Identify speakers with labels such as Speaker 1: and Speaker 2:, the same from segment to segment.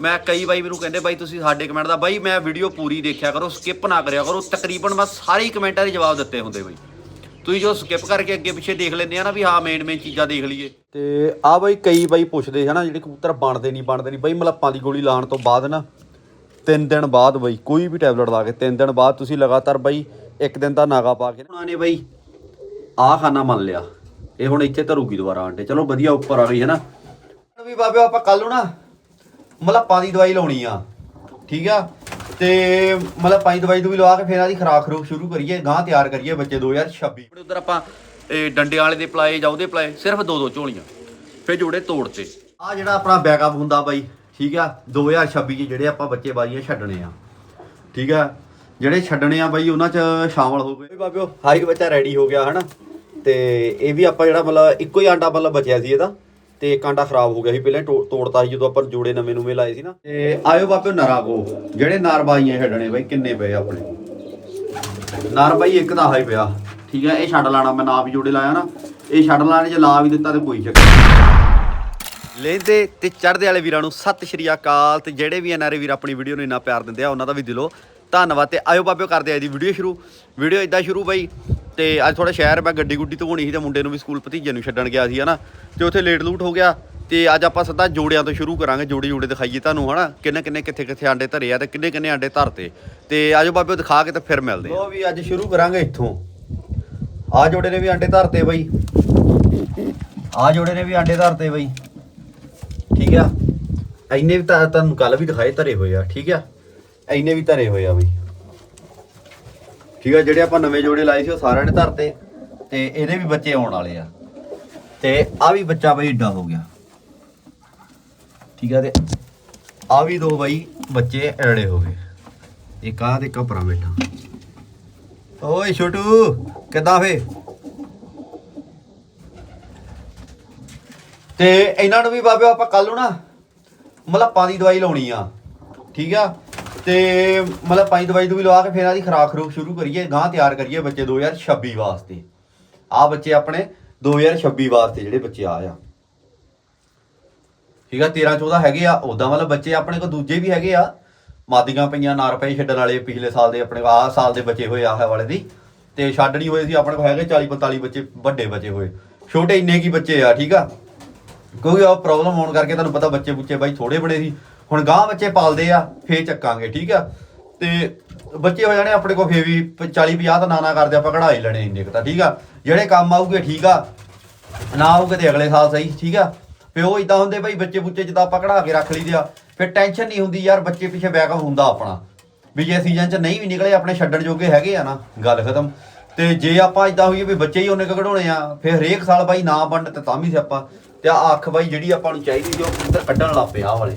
Speaker 1: ਮੈਂ ਕਈ ਬਾਈ ਮੈਨੂੰ ਕਹਿੰਦੇ ਬਾਈ ਤੁਸੀਂ ਸਾਡੇ ਕਮੈਂਟ ਦਾ ਬਾਈ ਮੈਂ ਵੀਡੀਓ ਪੂਰੀ ਦੇਖਿਆ ਕਰੋ ਸਕਿਪ ਨਾ ਕਰਿਆ ਕਰੋ। ਤਕਰੀਬਨ ਮੈਂ ਸਾਰੇ ਹੀ ਕਮੈਂਟਾਂ ਦੇ ਜਵਾਬ ਦਿੱਤੇ ਹੁੰਦੇ ਬਾਈ। ਤੁਸੀਂ ਜੋ ਸਕਿਪ ਕਰਕੇ ਅੱਗੇ ਪਿੱਛੇ ਦੇਖ ਲੈਂਦੇ ਆ ਨਾ ਵੀ ਹਾਂ ਮੇਨ ਮੇਨ ਚੀਜ਼ਾਂ ਦੇਖ ਲਈਏ। ਤੇ ਆ ਬਾਈ ਕਈ ਬਾਈ ਪੁੱਛਦੇ ਹਨਾ ਜਿਹੜੇ ਕਬੂਤਰ ਬਣਦੇ ਨਹੀਂ ਬਣਦੇ ਨਹੀਂ। ਬਾਈ ਮਲੱਪਾਂ ਦੀ ਗੋਲੀ ਲਾਉਣ ਤੋਂ ਬਾਅਦ ਨਾ ਤਿੰਨ ਦਿਨ ਬਾਅਦ ਬਾਈ ਕੋਈ ਵੀ ਟੈਬਲੇਟ ਲਾ ਕੇ ਤਿੰਨ ਦਿਨ ਬਾਅਦ ਤੁਸੀਂ ਲਗਾਤਾਰ ਬਾਈ ਇੱਕ ਦਿਨ ਦਾ ਨਾਗਾ ਪਾ ਕੇ ਉਹਨਾਂ ਨੇ ਬਾਈ ਆਹ ਖਾਨਾ ਮੰਨ ਲਿਆ। ਇਹ ਹੁਣ ਇੱਥੇ ਧਰੂਗੀ ਦੁਬਾਰਾ ਆਂਡੇ। ਚਲੋ ਵਧੀਆ ਉੱਪਰ ਆ ਗਈ ਹੈ ਨਾ। ਵੀ ਬਾਬੇ ਆਪਾਂ ਕੱਲ ਨੂੰ ਨਾ ਮਲੱਪਾਂ ਦੀ ਦਵਾਈ ਲਾਉਣੀ ਆ। ਠੀਕ ਆ? ਤੇ ਮਤਲਬ ਪੰਜ ਦਵਾਈ ਦੂਈ ਲਵਾ ਕੇ ਫਿਰ ਆਦੀ ਖਰਾਕ ਖਰੂਕ ਸ਼ੁਰੂ ਕਰੀਏ ਗਾਂ ਤਿਆਰ ਕਰੀਏ ਬੱਚੇ 2026 ਉਧਰ ਆਪਾਂ ਇਹ ਡੰਡੇ ਵਾਲੇ ਦੇ ਪਲਾਏ ਜਾਂ ਉਹਦੇ ਪਲਾਏ ਸਿਰਫ ਦੋ ਦੋ ਝੋਲੀਆਂ। ਫਿਰ ਜੋੜੇ ਤੋੜਤੇ ਆ ਜਿਹੜਾ ਆਪਣਾ ਬੈਕਅਪ ਹੁੰਦਾ ਬਾਈ ਠੀਕ ਆ? 2026 ਚ ਜਿਹੜੇ ਆਪਾਂ ਬੱਚੇ ਬਾਜ਼ੀਆਂ ਛੱਡਣੇ ਆ। ਠੀਕ ਆ? ਜਿਹੜੇ ਛੱਡਣੇ ਆ ਬਾਈ ਉਹਨਾਂ ਚ ਸ਼ਾਮਲ ਹੋ ਗਏ ਬਾਬਿਓ ਹਾਈ ਬੱਚਾ ਰੈਡੀ ਹੋ ਗਿਆ ਹਨਾ? ਤੇ ਇਹ ਵੀ ਆਪਾਂ ਜਿਹੜਾ ਮਤਲਬ ਇੱਕੋ ਹੀ ਆਂਡਾ ਮਤਲਬ ਬਚਿਆ ਸੀ ਇਹਦਾ। ਤੇ ਕਾਂਡਾ ਖਰਾਬ ਹੋ ਗਿਆ ਸੀ ਪਹਿਲਾਂ ਟੋ- ਤੋੜਤਾ ਸੀ ਜਦੋਂ ਆਪਾਂ ਜੋੜੇ ਨਵੇਂ ਨਵੇਂ ਲਾਏ ਸੀ ਨਾ। ਤੇ ਆਇਓ ਬਾਬਿਓ ਨਰਾ ਕੋ ਜਿਹੜੇ ਨਾਰ ਬਾਜ਼ੀਆਂ ਛੱਡਣੇ ਬਾਈ ਕਿੰਨੇ ਪਏ ਆਪਣੇ? ਨਾਰ ਬਾਈ ਇੱਕ ਦਾ ਹਾਈ ਪਿਆ ਠੀਕ ਆ ਇਹ ਛੱਡ ਲਾਣਾ ਮੈਂ ਨਾ ਵੀ ਜੋੜੇ ਲਾਇਆ ਨਾ ਇਹ ਛੱਡ ਲਾਣੇ ਜੇ ਲਾ ਵੀ ਦਿੱਤਾ ਤੇ ਕੋਈ ਚੱਕਰ। ਲੈਂਦੇ ਤੇ ਚੜ੍ਹਦੇ ਵਾਲੇ ਵੀਰਾਂ ਨੂੰ ਸਤਿ ਸ਼੍ਰੀ ਅਕਾਲ ਤੇ ਜਿਹੜੇ ਵੀ ਐਨਆਰਏ ਵੀਰ ਆਪਣੀ ਵੀਡੀਓ ਨੂੰ ਇੰਨਾ ਪਿਆਰ ਦਿੰਦੇ ਆ ਉਹਨਾਂ ਦਾ ਵੀ ਦਿਲੋਂ ਧੰਨਵਾਦ ਤੇ ਆਇਓ ਬਾਬਿਓ ਕਰਦੇ ਆ ਦੀ ਵੀਡੀਓ ਸ਼ੁਰੂ। ਵੀਡੀਓ ਇਦਾਂ ਸ਼ੁਰੂ ਬਈ ਤੇ ਅੱਜ ਥੋੜਾ ਸ਼ਹਿਰ ਮੈਂ ਗੱਡੀ ਗੁੱਡੀ ਧੋਣੀ ਸੀ ਤੇ ਮੁੰਡੇ ਨੂੰ ਵੀ ਸਕੂਲ ਭਤੀਜੇ ਨੂੰ ਛੱਡਣ ਗਿਆ ਸੀ, ਹਨਾ? ਤੇ ਉੱਥੇ ਲੇਟ ਲੂਟ ਹੋ ਗਿਆ। ਤੇ ਅੱਜ ਆਪਾਂ ਸਿੱਧਾ ਜੋੜਿਆਂ ਤੋਂ ਸ਼ੁਰੂ ਕਰਾਂਗੇ, ਜੋੜੇ ਜੋੜੇ ਦਿਖਾਈਏ ਤੁਹਾਨੂੰ, ਹਨਾ? ਕਿੰਨੇ ਕਿੰਨੇ ਕਿੱਥੇ ਕਿੱਥੇ ਆਂਡੇ ਧਰੇ ਆ ਤੇ ਕਿੰਨੇ ਕਿੰਨੇ ਆਂਡੇ ਧਰਤੇ। ਤੇ ਆਜੋ ਬਾਬੇ, ਦਿਖਾ ਕੇ ਤੇ ਫਿਰ ਮਿਲਦੇ ਆ। ਵੀ ਅੱਜ ਸ਼ੁਰੂ ਕਰਾਂਗੇ ਇੱਥੋਂ। ਆ ਜੋੜੇ ਨੇ ਵੀ ਆਂਡੇ ਧਰਤੇ ਬਈ। ਆ ਜੋੜੇ ਨੇ ਵੀ ਆਂਡੇ ਧਰਤੇ ਬਈ। ਠੀਕ ਆ? ਐਨੇ ਵੀ ਤਾਂ ਤੁਹਾਨੂੰ ਕੱਲ ਵੀ ਦਿਖਾਏ ਧਰੇ ਹੋਏ ਆ, ਠੀਕ ਆ? ਐਨੇ ਵੀ ਧਰੇ ਹੋਏ ਆ ਬਈ। ਠੀਕ ਆ, ਜਿਹੜੇ ਆਪਾਂ ਨਵੇਂ ਜੋੜੇ ਲਾਏ ਸੀ, ਉਹ ਸਾਰਿਆਂ ਨੇ ਧਰਤੇ ਤੇ ਇਹਦੇ ਵੀ ਬੱਚੇ ਆਉਣ ਵਾਲੇ ਆ। ਤੇ ਆ ਵੀ ਬੱਚਾ ਬਈ ਏਡਾ ਹੋ ਗਿਆ। ਠੀਕ ਆ ਤੇ ਆ ਵੀ ਦੋ ਬਈ ਬੱਚੇ ਐੜੇ ਹੋ ਗਏ। ਇੱਕ ਆ ਤੇ ਇੱਕ ਬੈਠਾ। ਓਏ ਛੋਟੂ, ਕਿੱਦਾਂ ਫੇ? ਤੇ ਇਹਨਾਂ ਨੂੰ ਵੀ ਬਾਬੇ ਆਪਾਂ ਕੱਲ ਨੂੰ ਨਾ ਮਲੱਪਾਂ ਦੀ ਦਵਾਈ ਲਾਉਣੀ ਆ। ਠੀਕ ਆ? ਤੇ ਮਤਲਬ ਪੰਜ ਦਵਾਈ ਦੂਈ ਲਵਾ ਕੇ ਫਿਰ ਆਦੀ ਖਰਾਕ ਖਰੂਕ ਸ਼ੁਰੂ ਕਰੀਏ ਗਾਂ ਤਿਆਰ ਕਰੀਏ ਬੱਚੇ 2026 ਵਾਸਤੇ। ਆ ਬੱਚੇ ਆਪਣੇ 2026 ਵਾਸਤੇ ਜਿਹੜੇ ਬੱਚੇ ਆ ਆ। ਠੀਕ ਆ 13 14 ਹੈਗੇ ਆ ਉਦਾਂ ਮਤਲਬ ਬੱਚੇ ਆਪਣੇ ਕੋਲ ਦੂਜੇ ਵੀ ਹੈਗੇ ਆ। ਮਾਦੀਆਂ ਪਈਆਂ ਨਾਰ ਪਈ ਛੱਡਣ ਵਾਲੇ ਪਿਛਲੇ ਸਾਲ ਦੇ ਆਪਣੇ ਆਹ ਸਾਲ ਦੇ ਬੱਚੇ ਹੋਏ ਆਹ ਵਾਲੇ ਦੀ। ਤੇ ਛੱਡ ਨਹੀਂ ਹੋਏ ਸੀ, ਆਪਣੇ ਕੋਲ ਹੈਗੇ 40 45 ਬੱਚੇ, ਵੱਡੇ ਬੱਚੇ ਹੋਏ। ਛੋਟੇ ਇੰਨੇ ਕੀ ਬੱਚੇ ਆ, ਠੀਕ ਆ? ਕਿਉਂਕਿ ਉਹ ਪ੍ਰੋਬਲਮ ਹੋਣ ਕਰਕੇ ਤੁਹਾਨੂੰ ਪਤਾ ਬੱਚੇ ਬੁੱਚੇ ਬਾਈ ਥੋੜੇ ਬੜੇ ਸੀ। ਹੁਣ ਗਾਂ ਬੱਚੇ ਪਾਲਦੇ ਆ, ਫੇਰ ਚੱਕਾਂਗੇ, ਠੀਕ ਆ? ਤੇ ਬੱਚੇ ਹੋ ਜਾਣੇ ਆਪਣੇ ਕੋਲ ਫੇਰ ਵੀ 40 50 ਤਾਂ ਨਾ ਨਾ ਕਰਦੇ, ਆਪਾਂ ਕਢਾਈ ਲੈਣੇ ਇੰਨੇ ਕੁ ਤਾਂ, ਠੀਕ ਆ? ਜਿਹੜੇ ਕੰਮ ਆਊਗੇ ਠੀਕ ਆ, ਨਾ ਆਊਗੇ ਤੇ ਅਗਲੇ ਸਾਲ ਸਹੀ, ਠੀਕ ਆ? ਫੇ ਉਹ ਇਦਾਂ ਹੁੰਦੇ ਬਈ ਬੱਚੇ ਬੁੱਚੇ ਜਿੱਦਾਂ ਆਪਾਂ ਕਢਾ ਕੇ ਰੱਖ ਲਈਦੇ ਆ, ਫਿਰ ਟੈਨਸ਼ਨ ਨਹੀਂ ਹੁੰਦੀ ਯਾਰ ਬੱਚੇ ਪਿੱਛੇ ਬੈਕਅਪ ਹੁੰਦਾ ਆਪਣਾ। ਵੀ ਜੇ ਸੀਜ਼ਨ 'ਚ ਨਹੀਂ ਵੀ ਨਿਕਲੇ, ਆਪਣੇ ਛੱਡਣ ਜੋਗੇ ਹੈਗੇ ਆ ਨਾ, ਗੱਲ ਖਤਮ। ਤੇ ਜੇ ਆਪਾਂ ਇਦਾਂ ਹੋਈਏ ਵੀ ਬੱਚੇ ਹੀ ਉਹਨੇ ਕੁ ਕਢਾਉਣੇ ਆ, ਫਿਰ ਹਰੇਕ ਸਾਲ ਬਾਈ ਨਾ ਵੰਡ ਤੇ ਤਾਂ ਵੀ ਸਿਆਪਾ। ਤੇ ਆ ਅੱਖ ਬਾਈ ਜਿਹੜੀ ਆਪਾਂ ਨੂੰ ਚਾਹੀਦੀ ਸੀ, ਉਹ ਕਬੂਤਰ ਕੱਢਣ ਲੱਗ ਪਿਆ ਆਹ ਵਾਲੇ।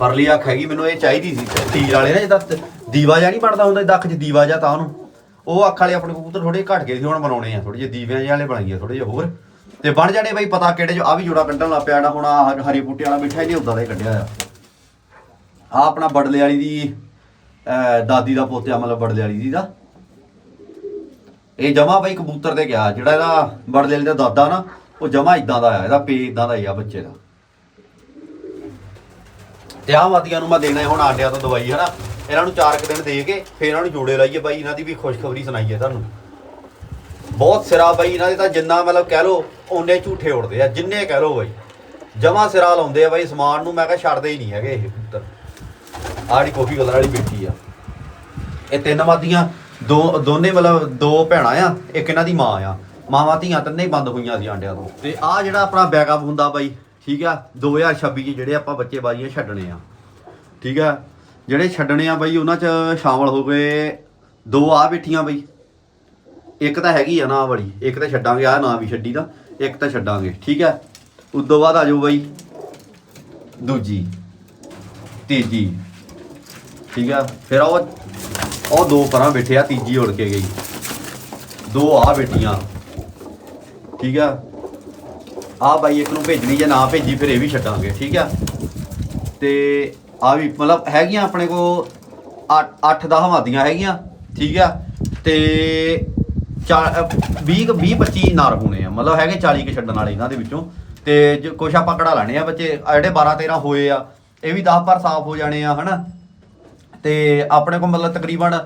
Speaker 1: ਪਰਲੀ ਅੱਖ ਹੈਗੀ, ਮੈਨੂੰ ਇਹ ਚਾਹੀਦੀ ਸੀ। ਤੀਰ ਵਾਲੇ ਨਾ ਜਿੱਦਾਂ ਦੀਵਾ ਜਾਂ ਨਹੀਂ ਬਣਦਾ ਹੁੰਦਾ, ਇਹਦਾ ਅੱਖ 'ਚ ਦੀਵਾ ਜਾਂ ਤਾਂ ਉਹਨੂੰ। ਉਹ ਅੱਖ ਵਾਲੇ ਆਪਣੇ ਕਬੂਤਰ ਥੋੜੇ ਘਟ ਗਏ ਸੀ, ਹੁਣ ਬਣਾਉਣੇ ਆ ਥੋੜੇ ਜਿਹੇ ਦੀਵਿਆਂ ਜਿਹੇ ਵਾਲੇ ਬਣਾਈਏ ਥੋੜੇ ਜਿਹੇ ਹੋਰ। ਤੇ ਬਣ ਜਾਣੇ ਬਈ, ਪਤਾ ਕਿਹੜੇ ਜੋ ਆ ਵੀ ਜੋੜਾ ਕੱਢਣ ਲੱਗ ਪਿਆ ਨਾ ਹੁਣ ਆਹ ਹਰੀ ਬੂਟੇ ਵਾਲਾ ਮਿੱਠਾ ਹੀ ਨਹੀਂ ਹੁੰਦਾ ਦਾ ਹੀ ਕੱਢਿਆ ਆ ਆ ਆਪਣਾ ਬੜਲੇ ਵਾਲੀ ਦੀ, ਅਹ, ਦਾਦੀ ਦਾ ਪੋਤਿਆ, ਮਤਲਬ ਬੜਲੇ ਵਾਲੀ ਦੀ ਦਾ। ਇਹ ਜਮਾ ਬਈ ਕਬੂਤਰ ਤੇ ਗਿਆ, ਜਿਹੜਾ ਇਹਦਾ ਬੜਲੇ ਵਾਲੀ ਦਾ ਦਾਦਾ ਨਾ, ਉਹ ਜਮਾ ਇਦਾਂ ਦਾ ਆ, ਇਹਦਾ ਪੇ ਇਦਾਂ ਦਾ ਹੀ ਆ ਬੱਚੇ ਦਾ। ਤੇ ਆਹ ਵਾਦੀਆਂ ਨੂੰ ਮੈਂ ਦੇਣਾ ਹੈ ਹੁਣ ਆਂਡਿਆਂ ਤੋਂ ਦਵਾਈ, ਹਨਾ? ਇਹਨਾਂ ਨੂੰ ਚਾਰ ਕੁ ਦਿਨ ਦੇ ਕੇ ਫੇਰ ਇਹਨਾਂ ਨੂੰ ਜੋੜੇ ਲਾਈਏ ਬਾਈ, ਇਹਨਾਂ ਦੀ ਵੀ ਖੁਸ਼ਖਬਰੀ ਸੁਣਾਈਏ ਤੁਹਾਨੂੰ। ਬਹੁਤ ਸਿਰਾ ਬਾਈ, ਇਹਨਾਂ ਦੇ ਤਾਂ ਜਿੰਨਾ ਮਤਲਬ ਕਹਿ ਲੋ ਓਨੇ ਝੂਠੇ ਉੜਦੇ ਆ, ਜਿੰਨੇ ਕਹਿ ਲੋ ਬਾਈ। ਜਮਾ ਸਿਰਾ ਲਾਉਂਦੇ ਆ ਬਾਈ ਸਮਾਨ ਨੂੰ, ਮੈਂ ਕਿਹਾ ਛੱਡਦੇ ਹੀ ਨਹੀਂ ਹੈਗੇ ਇਹ ਪੁੱਤਰ। ਆੜੀ ਕਾਫੀ ਕਲਰ ਵਾਲੀ ਬੇਟੀ ਆ। ਇਹ ਤਿੰਨ ਮਾਦੀਆਂ ਦੋ, ਦੋਨੇ ਮਤਲਬ ਦੋ ਭੈਣਾਂ ਆ, ਇੱਕ ਇਹਨਾਂ ਦੀ ਮਾਂ ਆ। ਮਾਵਾਂ ਧੀਆਂ ਤਿੰਨੇ ਹੀ ਬੰਦ ਹੋਈਆਂ ਸੀ ਆਂਡਿਆਂ ਤੋਂ। ਤੇ ਆ ਜਿਹੜਾ ਆਪਣਾ ਬੈਕਅਪ ਹੁੰਦਾ ਬਾਈ ਠੀਕ ਆ? 2026 ਚ ਜਿਹੜੇ ਆਪਾਂ ਬੱਚੇ ਬਾਜ਼ੀਆਂ ਛੱਡਣੇ ਆ। ਠੀਕ ਆ? ਜਿਹੜੇ ਛੱਡਣੇ ਆ ਬਈ, ਉਹਨਾਂ ਚ ਸ਼ਾਮਲ ਹੋ ਗਏ ਦੋ ਆ ਬੈਠੀਆਂ ਬਈ। ਇੱਕ ਤਾਂ ਹੈਗੀ ਆ ਨਾ ਵਾਲੀ, ਇੱਕ ਤਾਂ ਛੱਡਾਂਗੇ ਆ ਨਾ ਵੀ ਛੱਡੀ ਦਾ, ਇੱਕ ਤਾਂ ਛੱਡਾਂਗੇ, ਠੀਕ ਆ? ਉਸ ਤੋਂ ਬਾਅਦ ਆ ਜਾਓ ਬਾਈ, ਦੂਜੀ, ਤੀਜੀ, ਠੀਕ ਆ? ਫਿਰ ਉਹ ਉਹ ਦੋ ਪਰਾਂ ਬੈਠੇ ਆ, ਤੀਜੀ ਉੜ ਕੇ ਗਈ। ਦੋ ਆ ਬੈਠੀਆਂ, ਠੀਕ ਆ? ਆ ਬਾਈ ਇੱਕ ਨੂੰ ਭੇਜਣੀ ਜਾਂ ਨਾ ਭੇਜੀ, ਫਿਰ ਇਹ ਵੀ ਛੱਡਾਂਗੇ, ਠੀਕ ਆ? ਤੇ ਆ ਵੀ ਮਤਲਬ ਹੈਗੀਆਂ ਆਪਣੇ ਕੋ 8 10 ਹਵਾਦੀਆਂ ਹੈਗੀਆਂ, ਠੀਕ ਆ? ਤੇ 20 20 25 ਨਾਰ ਹੋਣੇ ਆ, ਮਤਲਬ ਹੈਗੇ 40 ਕੇ ਛੱਡਣ ਵਾਲੇ ਇਹਨਾਂ ਦੇ ਵਿੱਚੋਂ। ਤੇ ਜੋ ਕੁਛ ਆਪਾਂ ਕਢਾ ਲੈਣੇ ਆ ਬੱਚੇ ਜਿਹੜੇ 12 13 ਹੋਏ ਆ, ਇਹ ਵੀ 10 ਪਰ ਸਾਫ਼ ਹੋ ਜਾਣੇ ਆ, ਹਨਾ? ਤੇ ਆਪਣੇ ਕੋਲ ਮਤਲਬ ਤਕਰੀਬਨ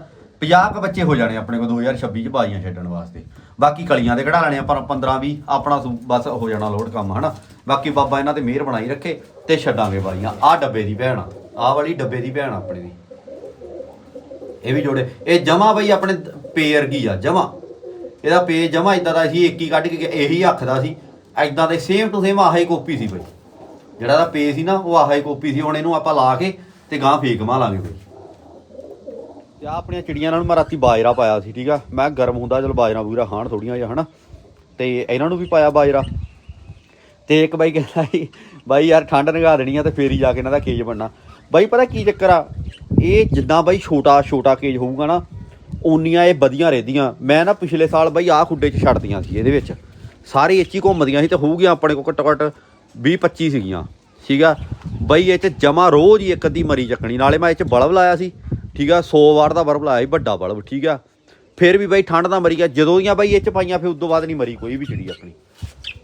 Speaker 1: 50 ਕ ਬੱਚੇ ਹੋ ਜਾਣੇ ਆਪਣੇ ਕੋਲ 2026 ਚ ਬਾਜ਼ੀਆਂ ਛੱਡਣ ਵਾਸਤੇ। ਬਾਕੀ ਕਲੀਆਂ ਦੇ ਕਢਾ ਲੈਣੇ ਆਪਾਂ 15 20 ਆਪਣਾ ਸੂ- ਬਸ ਹੋ ਜਾਣਾ ਲੋਡ ਕੰਮ ਹਨਾ? ਬਾਕੀ ਬਾਬਾ ਇਹਨਾਂ ਤੇ ਮਿਹਰ ਬਣਾਈ ਰੱਖੇ ਤੇ ਛੱਡਾਂਗੇ ਬਾਜ਼ੀਆਂ। ਆਹ ਡੱਬੇ ਦੀ ਭੈਣ ਆ। ਆਹ ਵਾਲੀ ਡੱਬੇ ਦੀ ਭੈਣ ਆ ਆਪਣੀ ਦੀ। ਇਹ ਵੀ ਜੋੜੇ। ਇਹ ਜਮਾ ਬਈ ਆਪਣੇ ਪੇਰ ਕੀ ਆ? ਜਮਾ। ਇਹਦਾ ਪੇ ਜਮਾ ਇਦਾਂ ਦਾ ਸੀ ਇੱਕ ਹੀ ਕੱਢ ਕੇ ਗਿਆ, ਇਹੀ ਹੱਥ ਦਾ ਸੀ। ਐਦਾਂ ਦੇ ਸੇਮ ਟੂ ਸੇਮ ਆਹੇ ਕਾਪੀ ਸੀ ਬਈ। ਜਿਹੜਾ ਦਾ ਪੇ ਸੀ ਨਾ ਉਹ ਆਹੀ ਕਾਪੀ ਸੀ। ਹੁਣ ਇਹਨੂੰ ਆਪਾਂ ਲਾ ਕੇ ਤੇ ਗਾਂ ਫੇਕ ਮਾਲਾਂਗੇ ਬਈ। ਤੇ ਆ ਆਪਣੀਆਂ ਚਿੜੀਆਂ ਨਾਲ ਮੈਂ ਰਾਤੀ ਬਾਜਰਾ ਪਾਇਆ ਸੀ, ਠੀਕ ਆ? ਮੈਂ ਗਰਮ ਹੁੰਦਾ, ਚਲ ਬਾਜਰਾ ਬੂਰਾ ਖਾਣ ਥੋੜੀਆਂ ਜਿਹਾ ਹਨਾ? ਤੇ ਇਹਨਾਂ ਨੂੰ ਵੀ ਪਾਇਆ ਬਾਜਰਾ। ਤੇ ਇੱਕ ਬਾਈ ਕਹਿੰਦਾ ਸੀ, ਬਾਈ ਯਾਰ ਠੰਡ ਨਗਾ ਦੇਣੀ ਆ ਤੇ ਫੇਰ ਹੀ ਜਾ ਕੇ ਇਹਨਾਂ ਦਾ ਕੇਜ ਬਣਨਾ ਬਾਈ ਪਤਾ ਕੀ ਚੱਕਰ ਆ? ਇਹ ਜਿੱਦਾਂ ਬਾਈ ਛੋਟਾ ਛੋਟਾ ਕੇਜ ਹੋਊਗਾ ਨਾ, ਓਨੀਆਂ ਇਹ ਵਧੀਆਂ ਰਹਿੰਦੀਆਂ। ਮੈਂ ਨਾ ਪਿਛਲੇ ਸਾਲ ਬਾਈ ਆਹ ਖੁੱਡੇ 'ਚ ਛੱਡਦੀਆਂ ਸੀ ਇਹਦੇ ਵਿੱਚ। ਸਾਰੇ ਇੱਚ ਹੀ ਘੁੰਮਦੀਆਂ ਸੀ ਤੇ ਹੋਊਗੀਆਂ ਆਪਣੇ ਕੋਲ ਘੱਟੋ ਘੱਟ 20 25 ਸੀਗੀਆਂ, ਠੀਕ ਆ? ਬਾਈ ਇਹ 'ਚ ਜਮਾ ਰੋਜ਼ ਹੀ ਇੱਕ ਅੱਧੀ ਮਰੀ ਚੱਕਣੀ, ਨਾਲੇ ਮੈਂ ਇਹ 'ਚ ਬਲਬ ਲਾਇਆ ਸੀ। ਠੀਕ ਆ 100 ਵਾਟ ਦਾ ਬਲਬ ਲਾਇਆ ਸੀ, ਵੱਡਾ ਬਲਬ, ਠੀਕ ਆ। ਫਿਰ ਵੀ ਬਾਈ ਠੰਡ ਦਾ ਮਰੀ ਗਿਆ ਜਦੋਂ ਦੀਆਂ ਬਾਈ ਇਹ 'ਚ ਪਾਈਆਂ, ਫਿਰ ਉਦੋਂ ਬਾਅਦ ਨਹੀਂ ਮਰੀ ਕੋਈ ਵੀ ਚਿੜੀ ਆਪਣੀ।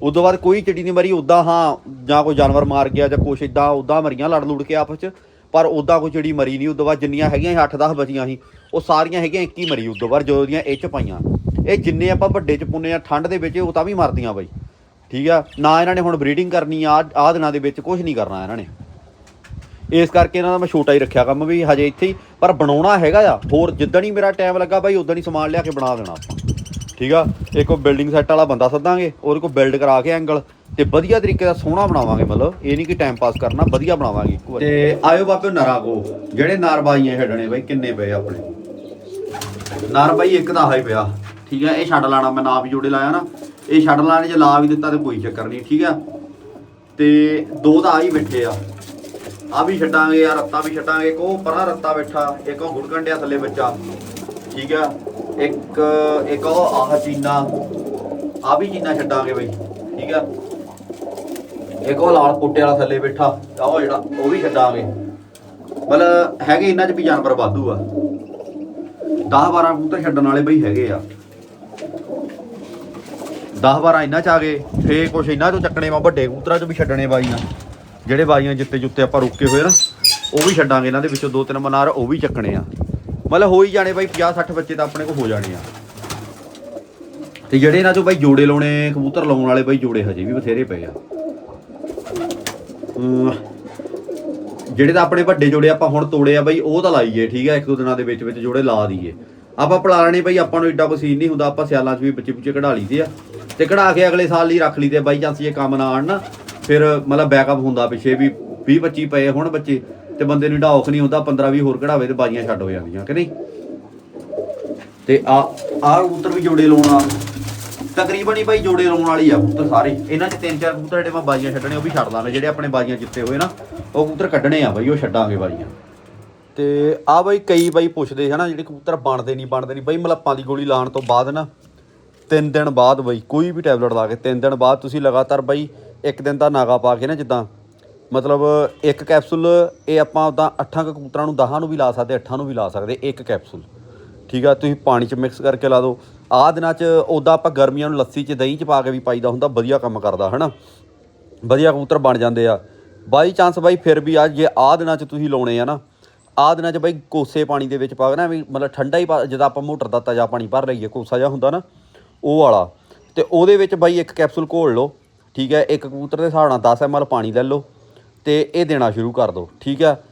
Speaker 1: ਉਦੋਂ ਬਾਅਦ ਕੋਈ ਚਿੜੀ ਨਹੀਂ ਮਰੀ, ਉਦਾਂ ਹਾਂ, ਜਾਂ ਕੋਈ ਜਾਨਵਰ ਮਾਰ ਗਿਆ ਜਾਂ ਕੁਛ ਇਦਾਂ ਉਦਾਂ ਮਰੀਆਂ ਲੜ ਲੁੜ ਕੇ ਆਪਸ ਚ, ਪਰ ਉਦਾਂ ਕੋਈ ਚਿੜੀ ਮਰੀ ਨਹੀਂ, ਉਦੋਂ ਬਾਅਦ ਜਿੰਨੀਆਂ ਹੈਗੀਆਂ 8-10 ਬਚੀਆਂ ਸੀ, ਉਹ ਸਾਰੀਆਂ ਹੈਗੀਆਂ ਇੱਕ ਹੀ ਮਰੀ ਉਦੋਂ ਬਾਅਦ, ਜਦੋਂ ਦੀਆਂ ਇਹ ਚ ਪਾਈਆਂ। ਇਹ ਜਿੰਨੇ ਆਪਾਂ ਵੱਡੇ ਚ ਪੁੰਨੇ ਆ, ਠੰਡ ਦੇ ਵਿੱਚ ਉਹ ਤਾਂ ਵੀ ਮਰਦੀਆਂ ਬਾਈ, ਠੀਕ ਆ। ਨਾ ਇਹਨਾਂ ਨੇ ਹੁਣ ਬਰੀਡਿੰਗ ਕਰਨੀ ਆ, ਆਹ ਦਿਨਾਂ ਦੇ ਵਿੱਚ ਕੁਝ ਨਹੀਂ ਕਰਨਾ ਇਹਨਾਂ ਨੇ। ਇਸ ਕਰਕੇ ਇਹਨਾਂ ਦਾ ਮੈਂ ਛੋਟਾ ਹੀ ਰੱਖਿਆ ਕੰਮ ਵੀ ਹਜੇ ਇੱਥੇ ਹੀ ਪਰ ਬਣਾਉਣਾ ਹੈਗਾ ਆ। ਹੋਰ ਜਿੱਦਣ ਹੀ ਮੇਰਾ ਟਾਈਮ ਲੱਗਾ ਬਾਈ ਉਦੋਂ ਹੀ ਸਮਾਨ ਲਿਆ ਕੇ ਬਣਾ ਦੇਣਾ ਆਪਾਂ। ਠੀਕ ਆ? ਇੱਕ ਉਹ ਬਿਲਡਿੰਗ ਸੈੱਟ ਵਾਲਾ ਬੰਦਾ ਸੱਦਾਂਗੇ ਉਹਦੇ ਕੋਲ ਬਿਲਡ ਕਰਾ ਕੇ ਐਂਗਲ ਤੇ ਵਧੀਆ ਤਰੀਕੇ ਦਾ ਸੋਹਣਾ ਬਣਾਵਾਂਗੇ ਮਤਲਬ। ਇਹ ਨਹੀਂ ਕਿ ਟਾਈਮ ਪਾਸ ਕਰਨਾ ਵਧੀਆ ਬਣਾਵਾਂਗੇ ਇੱਕ ਵਾਰੀ। ਤੇ ਆਇਓ ਬਾਬੇ ਨਰਾ ਕੋ ਜਿਹੜੇ ਨਾਰਬਾਈਆਂ ਛੱਡਣੇ ਬਾਈ ਕਿੰਨੇ ਪਏ ਆਪਣੇ? ਨਰ ਬਾਈ ਇੱਕ ਤਾਂ ਹਾਈ ਪਿਆ। ਠੀਕ ਆ? ਇਹ ਛੱਡ ਲਾਣਾ ਮੈਂ ਨਾਪ ਜੋੜੇ ਲਾਇਆ ਨਾ। ਇਹ ਛੱਡ ਲਾਣੇ ਜੇ ਲਾ ਵੀ ਦਿੱਤਾ ਤੇ ਕੋਈ ਚੱਕਰ ਨਹੀਂ ਠੀਕ ਆ? ਤੇ ਦੋ ਤਾਂ ਆ ਹੀ ਬੈਠੇ ਆ। ਆ ਵੀ ਛੱਡਾਂਗੇ ਆ ਰੱਤਾ ਵੀ ਛੱਡਾਂਗੇ। ਇੱਕ ਉਹ ਪਰਾਂ ਰੱਤਾ ਬੈਠਾ, ਇੱਕ ਉਹ ਗੁੜਗੰਡਿਆ ਥੱਲੇ ਬੱਚਾ। ਠੀਕ ਆ? ਇੱਕ ਇੱਕ ਉਹ ਆਹ ਚੀਨਾ। ਆ ਵੀ ਚੀਨਾ ਛੱਡਾਂਗੇ ਬਈ। ਠੀਕ ਆ? ਇੱਕ ਉਹ ਲਾਲ ਕੋਟੇ ਵਾਲਾ ਥੱਲੇ ਬੈਠਾ। ਆ ਉਹ ਜਿਹੜਾ, ਉਹ ਵੀ ਛੱਡਾਂਗੇ। ਮਤਲਬ ਹੈਗੇ ਇਹਨਾਂ 'ਚ ਵੀ ਜਾਨਵਰ ਵਾਧੂ ਆ। 10 12 ਕਬੂਤਰ ਛੱਡਣ ਵਾਲੇ ਬਈ ਹੈਗੇ ਆ। 10 12 ਇਹਨਾਂ 'ਚ ਆ ਗਏ। ਫੇ ਕੁਛ ਇਹਨਾਂ 'ਚੋਂ ਚੱਕਣੇ ਵਾ, ਵੱਡੇ ਕਬੂਤਰਾਂ 'ਚੋਂ ਵੀ ਛੱਡਣੇ ਬਾਈਆਂ ਜਿਹੜੇ ਬਾਈਆਂ ਜਿੱਤੇ ਜੁੱਤੇ ਆਪਾਂ ਰੁਕੇ ਹੋਏ ਨਾ, ਉਹ ਵੀ ਛੱਡਾਂਗੇ ਇਹਨਾਂ ਦੇ ਵਿੱਚੋਂ ਦੋ ਤਿੰਨ ਮਨਾਰ, ਉਹ ਵੀ ਚੱਕਣੇ ਆ। ਮਤਲਬ ਹੋ ਹੀ ਜਾਣੇ ਬਾਈ 50 60 ਬੱਚੇ ਤਾਂ ਆਪਣੇ ਕੋਲ ਹੋ ਜਾਣੇ ਆ। ਤੇ ਜਿਹੜੇ ਇਹਨਾਂ 'ਚੋਂ ਬਾਈ ਜੋੜੇ ਲਾਉਣੇ, ਕਬੂਤਰ ਲਾਉਣ ਵਾਲੇ ਬਾਈ ਜੋੜੇ ਹਜੇ ਵੀ ਬਥੇਰੇ ਪਏ ਆ। ਜਿਹੜੇ ਤਾਂ ਆਪਣੇ ਵੱਡੇ ਜੋੜੇ ਆਪਾਂ ਹੁਣ ਤੋੜੇ ਆ ਬਾਈ, ਉਹ ਤਾਂ ਲਾਈਏ, ਠੀਕ ਆ, ਇੱਕ ਦੋ ਦਿਨਾਂ ਦੇ ਵਿੱਚ ਵਿੱਚ ਜੋੜੇ ਲਾ ਦਈਏ। ਆਪਾਂ ਪਲਾ ਲੈਣੇ ਬਾਈ, ਆਪਾਂ ਨੂੰ ਏਡਾ ਕੋਈ ਸੀਨ ਨਹੀਂ ਹੁੰਦਾ, ਆਪਾਂ ਸਿਆਲਾਂ 'ਚ ਵੀ ਬੱਚੇ ਬੁੱਚੇ ਕਢਾ ਲਈਦੇ ਆ। ਤੇ ਕਢਾ ਕੇ ਅਗਲੇ ਸਾਲ ਲਈ ਰੱਖ ਲਈਦੇ ਆ ਬਾਈ ਚਾਂਸ ਇਹ ਕੰਮ ਨਾ ਆਣ ਨਾ ਫਿਰ ਮਤਲਬ ਬੈਕਅਪ ਹੁੰਦਾ ਪਿੱਛੇ ਵੀ 20 25 ਪਏ ਹੁਣ ਬੱਚੇ ਤੇ ਬੰਦੇ ਨੂੰ ਢਾਉਖ ਨਹੀਂ ਹੁੰਦਾ 15 20 ਹੋਰ ਕਢਾਵੇ ਤੇ ਬਾਜੀਆਂ ਛੱਡ ਹੋ ਜਾਂਦੀਆਂ, ਕਿ ਨਹੀਂ? ਤੇ ਆ ਆ ਕਬੂਤਰ ਵੀ ਜੋੜੇ ਲਾਉਣਾ ਤਕਰੀਬਨ ਹੀ ਬਾਈ ਜੋੜੇ ਲਾਉਣ ਵਾਲੀ ਆ ਕਬੂਤਰ ਸਾਰੇ। ਇਹਨਾਂ 'ਚ ਤਿੰਨ ਚਾਰ ਕਬੂਤਰ ਜਿਹੜੇ ਮੈਂ ਬਾਜੀਆਂ ਛੱਡਣੇ, ਉਹ ਵੀ ਛੱਡ ਦਾਂਗੇ, ਜਿਹੜੇ ਆਪਣੇ ਬਾਜੀਆਂ ਜਿੱਤੇ ਹੋਏ ਨਾ, ਉਹ ਕਬੂਤਰ ਕੱਢਣੇ ਆ ਬਾਈ, ਉਹ ਛੱਡਾਂਗੇ ਬਾਜੀਆਂ। ਤੇ ਆ ਬਾਈ ਕਈ ਬਾਈ ਪੁੱਛਦੇ ਹਨਾ ਜਿਹੜੇ ਕਬੂਤਰ ਬਣਦੇ ਨਹੀਂ ਬਣਦੇ ਨਹੀਂ। ਬਾਈ ਮਲੱਪਾਂ ਦੀ ਗੋਲੀ ਲਾਉਣ ਤੋਂ ਬਾਅਦ ਨਾ ਤਿੰਨ ਦਿਨ ਬਾਅਦ ਬਈ, ਕੋਈ ਵੀ ਟੈਬਲੇਟ ਲਾ ਕੇ ਤਿੰਨ ਦਿਨ ਬਾਅਦ ਤੁਸੀਂ ਲਗਾਤਾਰ ਬਈ ਇੱਕ ਦਿਨ ਦਾ ਨਾਗਾ ਪਾ ਕੇ ਨਾ ਜਿੱਦਾਂ, ਮਤਲਬ ਇੱਕ ਕੈਪਸੂਲ ਇਹ ਆਪਾਂ ਉਦਾਂ ਅੱਠਾਂ ਕੁ ਕਬੂਤਰਾਂ ਨੂੰ 10 ਨੂੰ ਵੀ ਲਾ ਸਕਦੇ, ਅੱਠਾਂ ਨੂੰ ਵੀ ਲਾ ਸਕਦੇ, ਇੱਕ ਕੈਪਸੂਲ ਠੀਕ ਆ, ਤੁਸੀਂ ਪਾਣੀ 'ਚ ਮਿਕਸ ਕਰਕੇ ਲਾ ਦਿਓ। ਆਹ ਦਿਨਾਂ 'ਚ ਉਦਾਂ ਆਪਾਂ ਗਰਮੀਆਂ ਨੂੰ ਲੱਸੀ 'ਚ, ਦਹੀਂ 'ਚ ਪਾ ਕੇ ਵੀ ਪਾਈਦਾ ਹੁੰਦਾ, ਵਧੀਆ ਕੰਮ ਕਰਦਾ, ਹਨਾ? ਵਧੀਆ ਕਬੂਤਰ ਬਣ ਜਾਂਦੇ ਆ। ਬਾਈ ਚਾਂਸ ਬਾਈ ਫਿਰ ਵੀ ਆ, ਜੇ ਆਹ ਦਿਨਾਂ 'ਚ ਤੁਸੀਂ ਲਾਉਣੇ ਆ ਨਾ, ਆਹ ਦਿਨਾਂ 'ਚ ਬਾਈ ਕੋਸੇ ਪਾਣੀ ਦੇ ਵਿੱਚ ਪਾ ਕੇ ਨਾ ਵੀ ਮਤਲਬ ਠੰਡਾ ਹੀ ਪਾ- ਜਦੋਂ ਆਪਾਂ ਮੋਟਰ ਦਾ ਤਾਜ਼ਾ ਪਾਣੀ ਭਰ ਲਈਏ, ਕੋਸਾ ਜਿਹਾ ਹੁੰਦਾ ਨਾ ਉਹ ਵਾਲਾ। ਤੇ ਉਹਦੇ ਵਿੱਚ ਬਾਈ ਇੱਕ ਕੈਪਸੂਲ ਘੋਲ ਲਓ, ਠੀਕ ਹੈ? ਇੱਕ ਕਬੂਤਰ ਦੇ ਹਿਸਾਬ ਨਾਲ 10 ml ਪਾਣੀ ਲੈ ਲਓ ਤੇ ਇਹ ਦੇਣਾ ਸ਼ੁਰੂ ਕਰ ਦਿਓ, ਠੀਕ ਹੈ?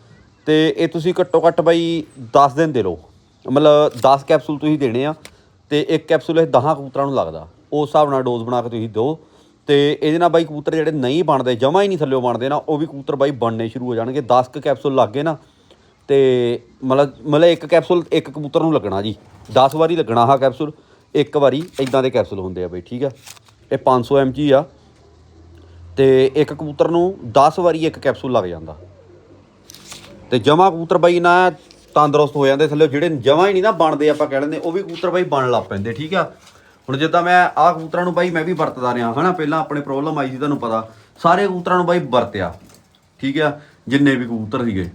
Speaker 1: ਤੇ ਇਹ ਤੁਸੀਂ ਘੱਟੋ ਘੱਟ ਬਾਈ 10 ਦਿਨ ਦੇ ਲਓ। ਮਤਲਬ 10 ਕੈਪਸੂਲ ਤੁਸੀਂ ਦੇਣੇ ਆ ਤੇ ਇੱਕ ਕੈਪਸੂਲ ਇਹ 10 ਕਬੂਤਰਾਂ ਨੂੰ ਲੱਗਦਾ। ਉਸ ਹਿਸਾਬ ਨਾਲ ਡੋਜ਼ ਬਣਾ ਕੇ ਤੁਸੀਂ ਦਿਓ। ਤੇ ਇਹਦੇ ਨਾਲ ਬਾਈ ਕਬੂਤਰ ਜਿਹੜੇ ਨਹੀਂ ਬਣਦੇ, ਜਮਾ ਹੀ ਨਹੀਂ ਥੱਲਿਓ ਬਣਦੇ ਨਾ, ਉਹ ਵੀ ਕਬੂਤਰ ਬਾਈ ਬਣਨੇ ਸ਼ੁਰੂ ਹੋ ਜਾਣਗੇ। 10 ਕ ਕੈਪਸੂਲ ਲੱਗ ਗਏ ਨਾ, ਤੇ ਮਤਲਬ ਮਤਲਬ ਇੱਕ ਕੈਪਸੂਲ ਇੱਕ ਕਬੂਤਰ ਨੂੰ ਲੱਗਣਾ ਜੀ। 10 ਵਾਰੀ ਲੱਗਣਾ ਆਹ ਕੈਪਸੂਲ। ਇੱਕ ਵਾਰੀ ਇਦਾਂ ਦੇ ਕੈਪਸੂਲ ਹੁੰਦੇ ਆ ਬਈ, ਠੀਕ ਆ? ਇਹ 500 mg ਆ ਤੇ ਇੱਕ ਕਬੂਤਰ ਨੂੰ 10 ਵਾਰੀ ਇੱਕ ਕੈਪਸੂਲ ਲੱਗ ਜਾਂਦਾ। ਤੇ ਜਮਾ ਕਬੂਤਰ ਬਾਈ ਨਾ ਤੰਦਰੁਸਤ ਹੋ ਜਾਂਦੇ ਥੱਲੇ, ਜਿਹੜੇ ਜਮਾ ਹੀ ਨਹੀਂ ਨਾ ਬਣਦੇ ਆਪਾਂ ਕਹਿ ਲੈਂਦੇ ਉਹ ਵੀ ਕਬੂਤਰ ਬਾਈ ਬਣ ਲੱਗ ਪੈਂਦੇ, ਠੀਕ ਆ? ਹੁਣ ਜਿੱਦਾਂ ਮੈਂ ਆਹ ਕਬੂਤਰਾਂ ਨੂੰ ਬਾਈ ਮੈਂ ਵੀ ਵਰਤਦਾ ਰਿਹਾ, ਹਨਾ? ਪਹਿਲਾਂ ਆਪਣੇ ਪ੍ਰੋਬਲਮ ਆਈ ਸੀ ਤੁਹਾਨੂੰ ਪਤਾ, ਸਾਰੇ ਕਬੂਤਰਾਂ ਨੂੰ ਬਾਈ ਵਰਤਿਆ, ਠੀਕ ਆ? ਜਿੰਨੇ ਵੀ ਕਬੂਤਰ ਸੀਗੇ।